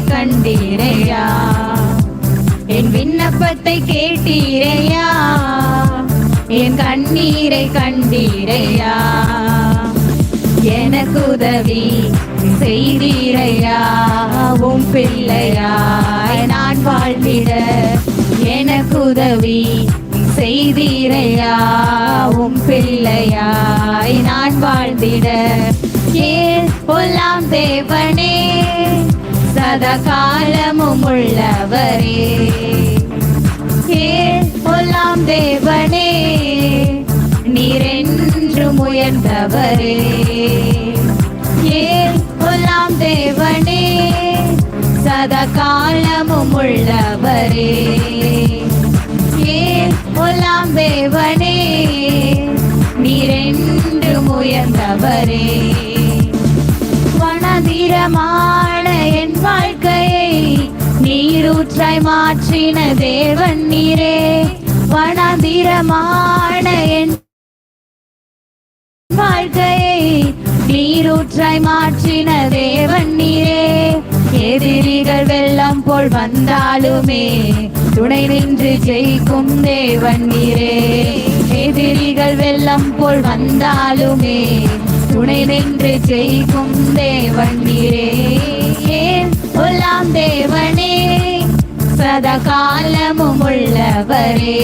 கண்டீரையா? என் விண்ணப்பத்தை கேட்டீரையா? என் கண்ணீரை கண்டீரையா? எனக்கு உதவி செய்தீரையா? உம் பிள்ளையாய் நான் வாழ்ந்திட எனக்கு உதவி செய்தீரையா? உம் பிள்ளையாய் நான் வாழ்ந்திட. ஏ பொல்லாம் தேவனே? சதா காலமும் உள்ளவரே ஏன் பொல்லாம் தேவனே நீரென்று உயர்ந்தவரே ஏன் பொல்லாம் தேவனே சதா காலமும் உள்ளவரே பொல்லாம் தேவனே நீரென்று உயர்ந்தவரே நீரூற்றாய் மாற்றின தேவன் நீரே வனதிரமான என் வாழ்க்கையை நீரூற்றாய் மாற்றின தேவன் நீரே. எதிரிகள் வெள்ளம் போல் வந்தாலுமே துணை நின்று ஜெயிக்கும் தேவன் நீரே. எதிரிகள் வெள்ளம் போல் வந்தாலுமே துணை நின்று ஜெயிக்கும் தேவன் நீரே. ஏன்? ஒல்லாம் தேவனே. சதா காலமும் உள்ளவரே.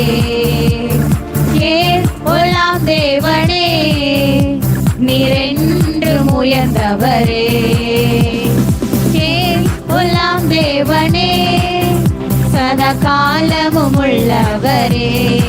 ஏன் ஒல்லாம் தேவனே நீரென்றும் உயர்ந்தவரே. ஏன் ஒல்லாம் தேவனே சதா காலமும் உள்ளவரே.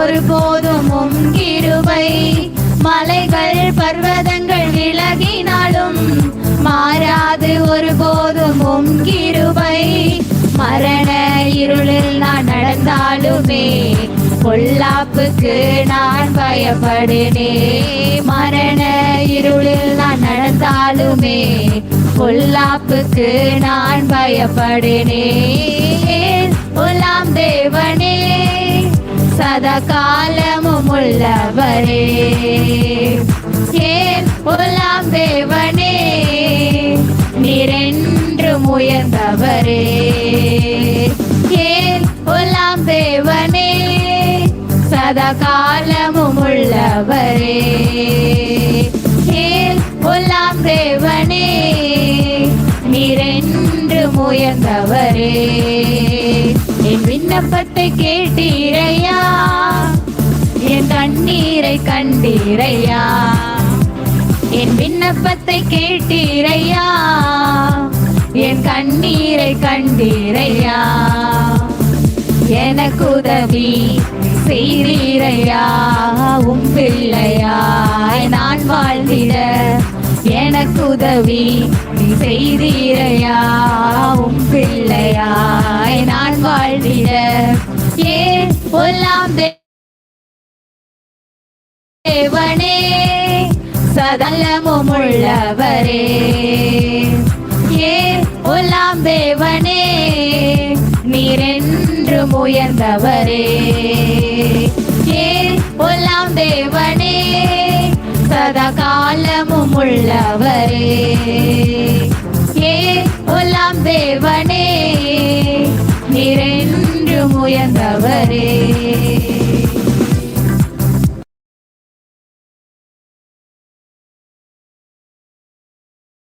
ஒருபோதும் உம் கிருபை மலைகள் பர்வதங்கள் விலகினாலும் மாறாது ஒருபோதும் உம் கிருபை மரண இருளில் நான் நடந்தாலுமே பொல்லாப்புக்கு நான் பயப்படுனே மரண இருளில் நான் நடந்தாலுமே பொல்லாப்புக்கு நான் பயப்படுனே சதா காலமும் உள்ளவரே உலாம் தேவனே நிரென்று முயர்ந்தவரே ஏன் உலாம் தேவனே சதா காலமும் உள்ளவரே உலாம் தேவனே நிரென்று முயர்ந்தவரே விண்ணப்பத்தை கேட்டீரையா? என் கண்ணீரை கண்டீரையா? என் விண்ணப்பத்தை கேட்டீரையா? என் கண்ணீரை கண்டீரையா? எனக்கு உதவி செய்தீரையா உம் பிள்ளையாய் நான் வாழ்ந்திட எனக்கு உதவி செய்தீரையா உம் பிள்ளையா. நான் ஏன் பொல்லாம் தேவனே? சதலமும் உள்ளவரே. ஏன் ஒல்லாம் தேவனே? நீரென்றும் உயர்ந்தவரே. ஏன் ஒல்லாம் தேவனே? சதா காலமும் உள்ளவரே என்றும் உயர்ந்தவரே